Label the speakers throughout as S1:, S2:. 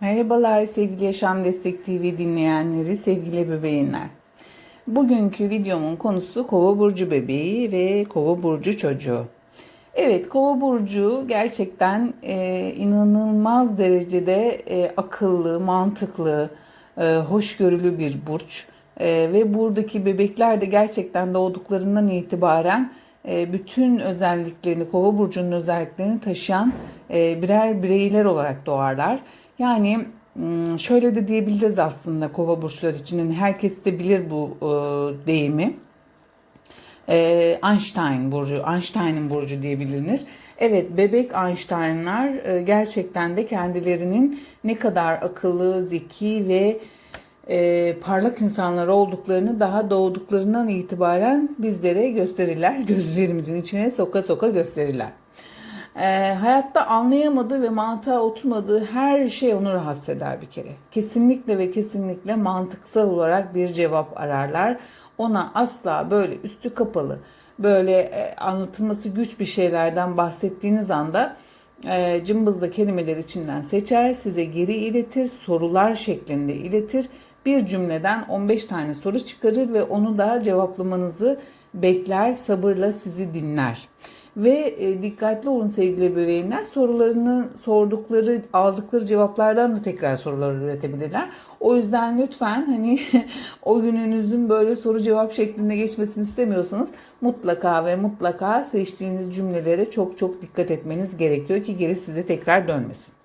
S1: Merhabalar sevgili Yaşam Destek TV dinleyenleri, sevgili bebeğinler. Bugünkü videomun konusu Kova burcu bebeği ve Kova burcu çocuğu. Evet, Kova burcu gerçekten e, inanılmaz derecede e, akıllı, mantıklı, e, hoşgörülü bir burç. E, ve buradaki bebekler de gerçekten doğduklarından itibaren e, bütün özelliklerini, Kova burcunun özelliklerini taşıyan e, birer bireyler olarak doğarlar. Yani şöyle de diyebiliriz aslında kova burçları için. Yani herkes de bilir bu deyimi. Einstein burcu, Einstein'ın burcu diye bilinir. Evet, bebek Einstein'lar gerçekten de kendilerinin ne kadar akıllı, zeki ve e, parlak insanlar olduklarını daha doğduklarından itibaren bizlere gösterirler. Gözlerimizin içine soka soka gösterirler. E, hayatta anlayamadığı ve mantığa oturmadığı her şey onu rahatsız eder bir kere. Kesinlikle ve kesinlikle mantıksal olarak bir cevap ararlar. Ona asla böyle üstü kapalı, böyle e, anlatılması güç bir şeylerden bahsettiğiniz anda e, cımbızla kelimeler içinden seçer, size geri iletir, sorular şeklinde iletir. Bir cümleden 15 tane soru çıkarır ve onu da cevaplamanızı bekler, sabırla sizi dinler. Ve e, dikkatli olun sevgili bebeğinler. Sorularını sordukları, aldıkları cevaplardan da tekrar sorular üretebilirler. O yüzden lütfen hani o gününüzün böyle soru cevap şeklinde geçmesini istemiyorsanız mutlaka ve mutlaka seçtiğiniz cümlelere çok çok dikkat etmeniz gerekiyor ki geri size tekrar dönmesin.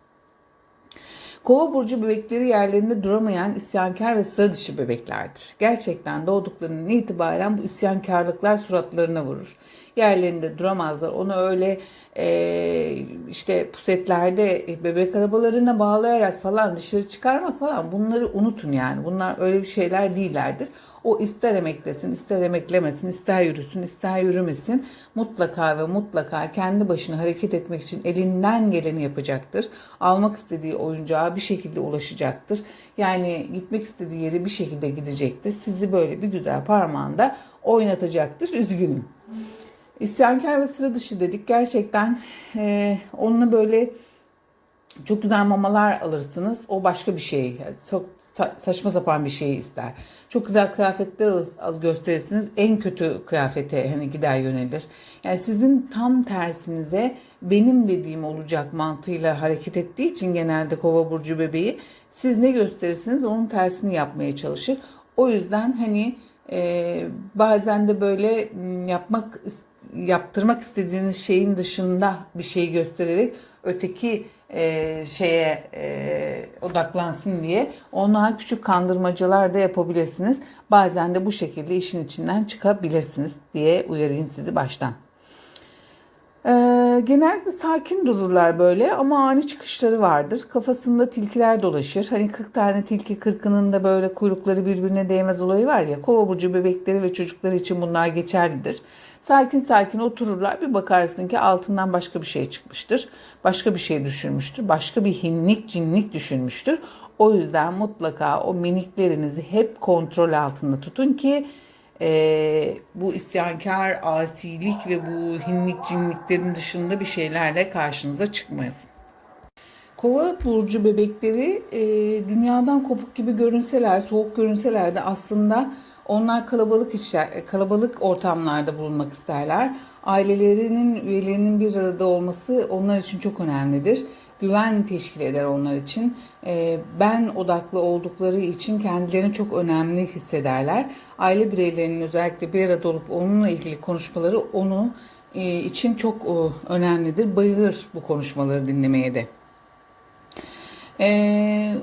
S1: Kova burcu bebekleri yerlerinde duramayan isyankar ve sıra dışı bebeklerdir. Gerçekten doğduklarından itibaren bu isyankarlıklar suratlarına vurur. Yerlerinde duramazlar. Onu öyle e, işte pusetlerde bebek arabalarına bağlayarak falan dışarı çıkarmak falan bunları unutun yani. Bunlar öyle bir şeyler değillerdir. O ister emeklesin, ister emeklemesin, ister yürüsün, ister yürümesin. Mutlaka ve mutlaka kendi başına hareket etmek için elinden geleni yapacaktır. Almak istediği oyuncağa bir şekilde ulaşacaktır. Yani gitmek istediği yere bir şekilde gidecektir. Sizi böyle bir güzel parmağında oynatacaktır. Üzgünüm. İsyankar ve sıra dışı dedik. Gerçekten e, onunla böyle çok güzel mamalar alırsınız. O başka bir şey. Çok saçma sapan bir şey ister. Çok güzel kıyafetler gösterirsiniz. En kötü kıyafete hani gider yönelir. Yani sizin tam tersinize benim dediğim olacak mantığıyla hareket ettiği için genelde kova burcu bebeği siz ne gösterirsiniz onun tersini yapmaya çalışır. O yüzden hani e, bazen de böyle yapmak yaptırmak istediğiniz şeyin dışında bir şey göstererek öteki e, şeye e, odaklansın diye ona küçük kandırmacalar da yapabilirsiniz. Bazen de bu şekilde işin içinden çıkabilirsiniz diye uyarayım sizi baştan. Ee, genellikle sakin dururlar böyle ama ani çıkışları vardır. Kafasında tilkiler dolaşır. Hani 40 tane tilki 40'ının da böyle kuyrukları birbirine değmez olayı var ya. Kova burcu bebekleri ve çocukları için bunlar geçerlidir. Sakin sakin otururlar. Bir bakarsın ki altından başka bir şey çıkmıştır. Başka bir şey düşürmüştür. Başka bir hinlik cinlik düşünmüştür. O yüzden mutlaka o miniklerinizi hep kontrol altında tutun ki e, bu isyankar, asilik ve bu hinlik cinliklerin dışında bir şeylerle karşınıza çıkmayasın. Kova burcu bebekleri e, dünyadan kopuk gibi görünseler, soğuk görünseler de aslında onlar kalabalık işler, kalabalık ortamlarda bulunmak isterler. Ailelerinin üyelerinin bir arada olması onlar için çok önemlidir. Güven teşkil eder onlar için. Ee, ben odaklı oldukları için kendilerini çok önemli hissederler. Aile bireylerinin özellikle bir arada olup onunla ilgili konuşmaları onu e, için çok e, önemlidir. Bayılır bu konuşmaları dinlemeye de. Ee,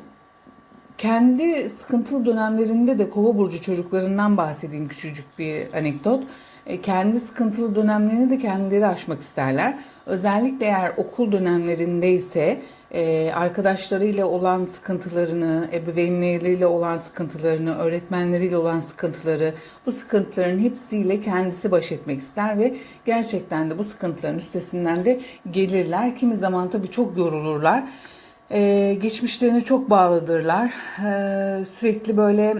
S1: kendi sıkıntılı dönemlerinde de kova burcu çocuklarından bahsedeyim küçücük bir anekdot. E, kendi sıkıntılı dönemlerini de kendileri aşmak isterler. Özellikle eğer okul dönemlerindeyse e, arkadaşlarıyla olan sıkıntılarını, ebeveynleriyle olan sıkıntılarını, öğretmenleriyle olan sıkıntıları, bu sıkıntıların hepsiyle kendisi baş etmek ister ve gerçekten de bu sıkıntıların üstesinden de gelirler. Kimi zaman tabii çok yorulurlar. Ee, geçmişlerine çok bağlıdırlar. Ee, sürekli böyle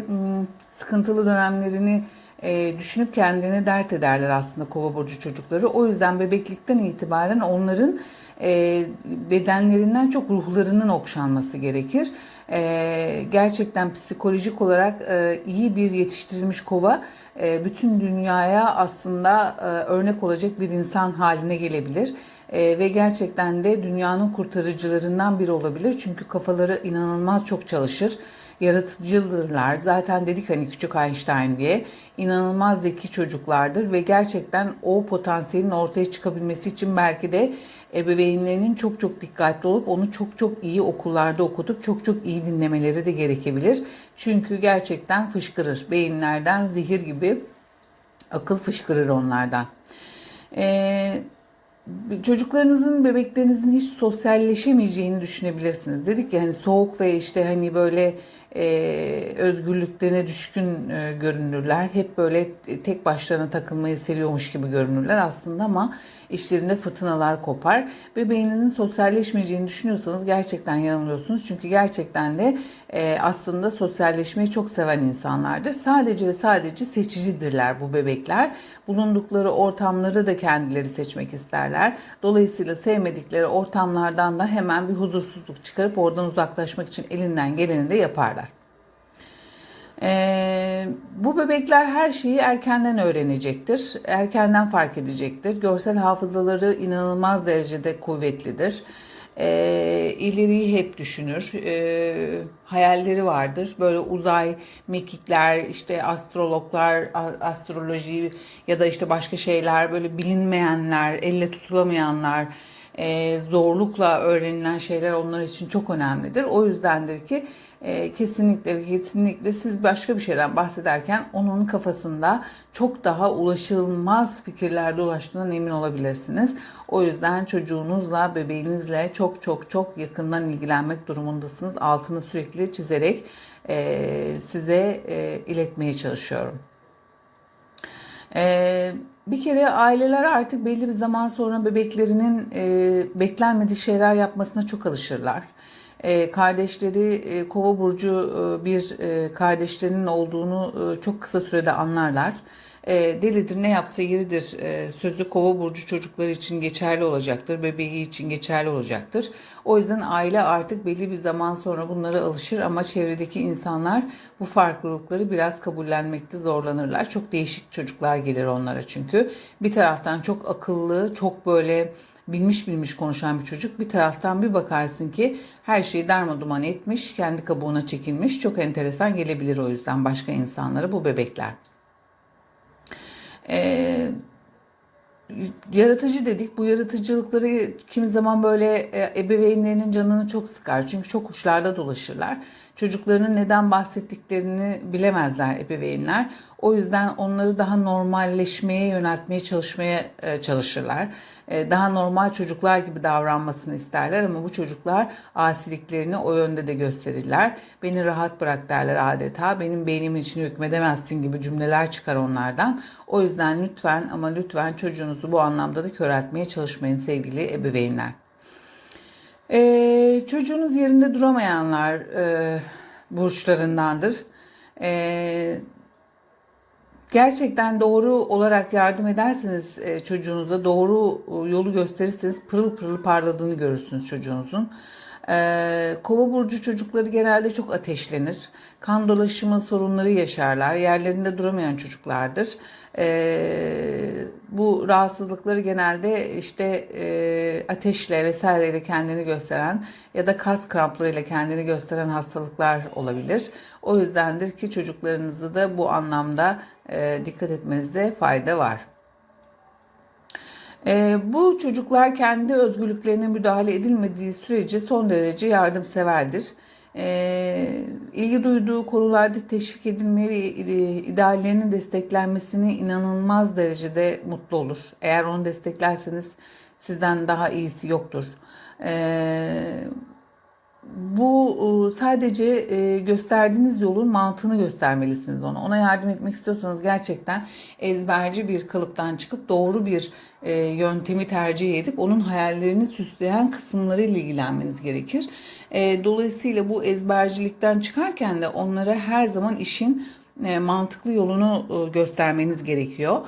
S1: sıkıntılı dönemlerini e, düşünüp kendini dert ederler aslında kova burcu çocukları. O yüzden bebeklikten itibaren onların e, bedenlerinden çok ruhlarının okşanması gerekir. E, gerçekten psikolojik olarak e, iyi bir yetiştirilmiş kova e, bütün dünyaya aslında e, örnek olacak bir insan haline gelebilir. E, ve gerçekten de dünyanın kurtarıcılarından biri olabilir. Çünkü kafaları inanılmaz çok çalışır yaratıcıdırlar. Zaten dedik hani küçük Einstein diye inanılmaz zeki çocuklardır ve gerçekten o potansiyelin ortaya çıkabilmesi için belki de ebeveynlerinin çok çok dikkatli olup onu çok çok iyi okullarda okutup çok çok iyi dinlemeleri de gerekebilir. Çünkü gerçekten fışkırır. Beyinlerden zehir gibi akıl fışkırır onlardan. Eee çocuklarınızın, bebeklerinizin hiç sosyalleşemeyeceğini düşünebilirsiniz. Dedik ya hani soğuk ve işte hani böyle e, özgürlüklerine düşkün e, görünürler. Hep böyle tek başlarına takılmayı seviyormuş gibi görünürler aslında ama işlerinde fırtınalar kopar. Bebeğinizin sosyalleşmeyeceğini düşünüyorsanız gerçekten yanılıyorsunuz. Çünkü gerçekten de e, aslında sosyalleşmeyi çok seven insanlardır. Sadece ve sadece seçicidirler bu bebekler. Bulundukları ortamları da kendileri seçmek isterler. Dolayısıyla sevmedikleri ortamlardan da hemen bir huzursuzluk çıkarıp oradan uzaklaşmak için elinden geleni de yaparlar. Ee, bu bebekler her şeyi erkenden öğrenecektir. Erkenden fark edecektir. Görsel hafızaları inanılmaz derecede kuvvetlidir. Ee, ileriyi hep düşünür. Ee, hayalleri vardır. Böyle uzay, mekikler, işte astrologlar, astroloji ya da işte başka şeyler, böyle bilinmeyenler, elle tutulamayanlar, e, zorlukla öğrenilen şeyler onlar için çok önemlidir. O yüzdendir ki e, kesinlikle kesinlikle siz başka bir şeyden bahsederken onun kafasında çok daha ulaşılmaz fikirler dolaştığından emin olabilirsiniz. O yüzden çocuğunuzla, bebeğinizle çok çok çok yakından ilgilenmek durumundasınız. Altını sürekli çizerek e, size e, iletmeye çalışıyorum. Ee, bir kere aileler artık belli bir zaman sonra bebeklerinin e, beklenmedik şeyler yapmasına çok alışırlar. E, kardeşleri e, Kova burcu e, bir e, kardeşlerinin olduğunu e, çok kısa sürede anlarlar e, delidir ne yapsa yeridir e, sözü kova burcu çocukları için geçerli olacaktır. Bebeği için geçerli olacaktır. O yüzden aile artık belli bir zaman sonra bunlara alışır ama çevredeki insanlar bu farklılıkları biraz kabullenmekte zorlanırlar. Çok değişik çocuklar gelir onlara çünkü. Bir taraftan çok akıllı, çok böyle bilmiş bilmiş konuşan bir çocuk. Bir taraftan bir bakarsın ki her şeyi darmaduman etmiş, kendi kabuğuna çekilmiş. Çok enteresan gelebilir o yüzden başka insanlara bu bebekler. Ee, yaratıcı dedik. Bu yaratıcılıkları kimi zaman böyle e, ebeveynlerinin canını çok sıkar. Çünkü çok uçlarda dolaşırlar. Çocuklarının neden bahsettiklerini bilemezler ebeveynler. O yüzden onları daha normalleşmeye yöneltmeye çalışmaya e, çalışırlar. E, daha normal çocuklar gibi davranmasını isterler ama bu çocuklar asiliklerini o yönde de gösterirler. Beni rahat bırak derler adeta. Benim beynimin içine hükmedemezsin gibi cümleler çıkar onlardan. O yüzden lütfen ama lütfen çocuğunuzu bu anlamda da köreltmeye çalışmayın sevgili ebeveynler. Ee, çocuğunuz yerinde duramayanlar e, burçlarındandır. Ee, gerçekten doğru olarak yardım ederseniz e, çocuğunuza doğru e, yolu gösterirseniz pırıl pırıl parladığını görürsünüz çocuğunuzun. Ee, Kova burcu çocukları genelde çok ateşlenir. Kan dolaşımı sorunları yaşarlar. Yerlerinde duramayan çocuklardır. Ee, bu rahatsızlıkları genelde işte e, ateşle vesaireyle kendini gösteren ya da kas kramplarıyla kendini gösteren hastalıklar olabilir. O yüzdendir ki çocuklarınızı da bu anlamda e, dikkat etmenizde fayda var. E, bu çocuklar kendi özgürlüklerine müdahale edilmediği sürece son derece yardımseverdir. E, ilgi duyduğu konularda teşvik edilmeyi ve ideallerinin desteklenmesini inanılmaz derecede mutlu olur. Eğer onu desteklerseniz sizden daha iyisi yoktur. E, bu e, sadece e, gösterdiğiniz yolun mantığını göstermelisiniz ona. Ona yardım etmek istiyorsanız gerçekten ezberci bir kalıptan çıkıp doğru bir e, yöntemi tercih edip onun hayallerini süsleyen kısımlarıyla ilgilenmeniz gerekir. Dolayısıyla bu ezbercilikten çıkarken de onlara her zaman işin mantıklı yolunu göstermeniz gerekiyor.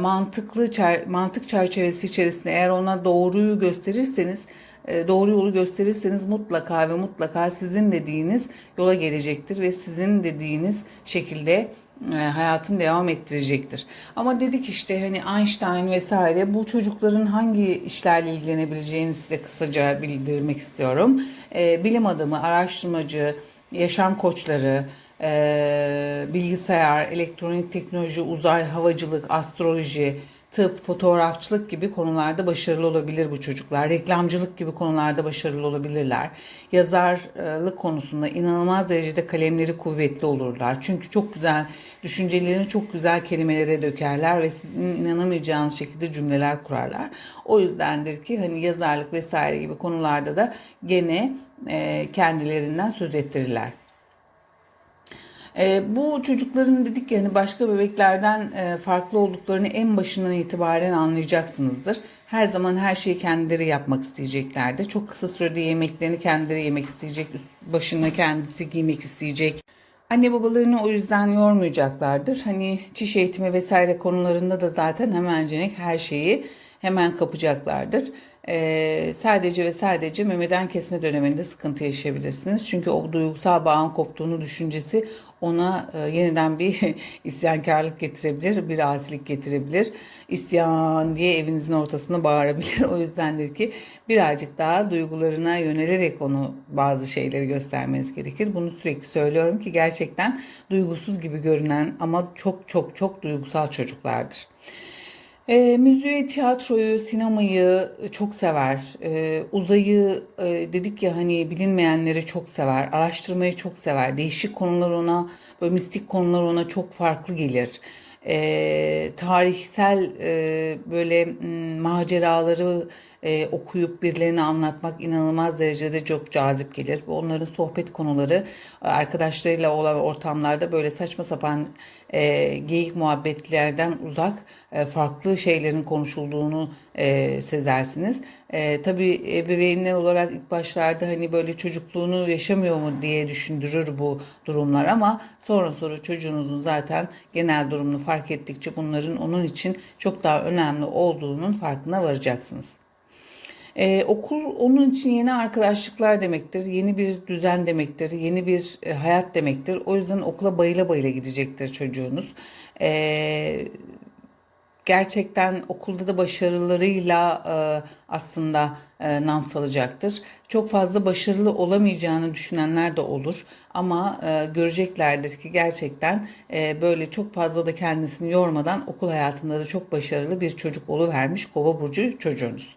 S1: Mantıklı mantık çerçevesi içerisinde eğer ona doğruyu gösterirseniz doğru yolu gösterirseniz mutlaka ve mutlaka sizin dediğiniz yola gelecektir ve sizin dediğiniz şekilde e, hayatını devam ettirecektir. Ama dedik işte hani Einstein vesaire bu çocukların hangi işlerle ilgilenebileceğini size kısaca bildirmek istiyorum. E, bilim adamı, araştırmacı, yaşam koçları, e, bilgisayar, elektronik teknoloji, uzay, havacılık, astroloji, tıp, fotoğrafçılık gibi konularda başarılı olabilir bu çocuklar. Reklamcılık gibi konularda başarılı olabilirler. Yazarlık konusunda inanılmaz derecede kalemleri kuvvetli olurlar. Çünkü çok güzel düşüncelerini çok güzel kelimelere dökerler ve sizin inanamayacağınız şekilde cümleler kurarlar. O yüzdendir ki hani yazarlık vesaire gibi konularda da gene e, kendilerinden söz ettirirler. E, bu çocukların dedik ya hani başka bebeklerden e, farklı olduklarını en başından itibaren anlayacaksınızdır. Her zaman her şeyi kendileri yapmak isteyeceklerdir. Çok kısa sürede yemeklerini kendileri yemek isteyecek, üst başına kendisi giymek isteyecek. Anne babalarını o yüzden yormayacaklardır. Hani çiş eğitimi vesaire konularında da zaten hemencenek her şeyi hemen kapacaklardır. Ee, sadece ve sadece memeden kesme döneminde sıkıntı yaşayabilirsiniz. Çünkü o duygusal bağın koptuğunu düşüncesi ona e, yeniden bir isyankarlık getirebilir, bir asilik getirebilir. İsyan diye evinizin ortasında bağırabilir. O yüzdendir ki birazcık daha duygularına yönelerek onu bazı şeyleri göstermeniz gerekir. Bunu sürekli söylüyorum ki gerçekten duygusuz gibi görünen ama çok çok çok duygusal çocuklardır. E, müziği, tiyatroyu, sinemayı çok sever. E, uzayı e, dedik ya hani bilinmeyenleri çok sever. Araştırmayı çok sever. Değişik konular ona, böyle mistik konular ona çok farklı gelir. E, tarihsel e, böyle m, maceraları e, okuyup birilerine anlatmak inanılmaz derecede çok cazip gelir. Onların sohbet konuları arkadaşlarıyla olan ortamlarda böyle saçma sapan e, geyik muhabbetlerden uzak e, farklı şeylerin konuşulduğunu e, sezersiniz. E, tabii ebeveynler olarak ilk başlarda hani böyle çocukluğunu yaşamıyor mu diye düşündürür bu durumlar ama sonra sonra çocuğunuzun zaten genel durumunu fark ettikçe bunların onun için çok daha önemli olduğunun farkına varacaksınız. Ee, okul onun için yeni arkadaşlıklar demektir, yeni bir düzen demektir, yeni bir e, hayat demektir. O yüzden okula bayıla bayıla gidecektir çocuğunuz. Ee, gerçekten okulda da başarılarıyla e, aslında e, nam salacaktır. Çok fazla başarılı olamayacağını düşünenler de olur ama e, göreceklerdir ki gerçekten e, böyle çok fazla da kendisini yormadan okul hayatında da çok başarılı bir çocuk oluvermiş kova burcu çocuğunuz.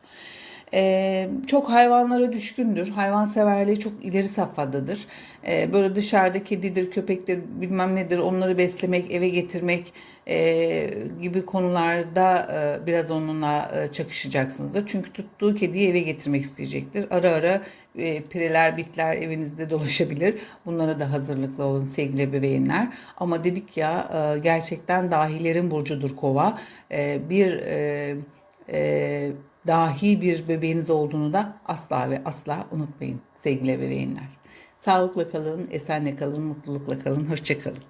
S1: Ee, çok hayvanlara düşkündür. Hayvanseverliği çok ileri safhadadır. Ee, böyle dışarıda kedidir, köpektir, bilmem nedir onları beslemek, eve getirmek e, gibi konularda e, biraz onunla e, çakışacaksınızdır. Çünkü tuttuğu kediyi eve getirmek isteyecektir. Ara ara e, pireler, bitler evinizde dolaşabilir. Bunlara da hazırlıklı olun sevgili bebeğinler. Ama dedik ya e, gerçekten dahilerin burcudur kova. E, bir e, e, dahi bir bebeğiniz olduğunu da asla ve asla unutmayın sevgili bebeğinler. Sağlıkla kalın, esenle kalın, mutlulukla kalın, hoşça kalın.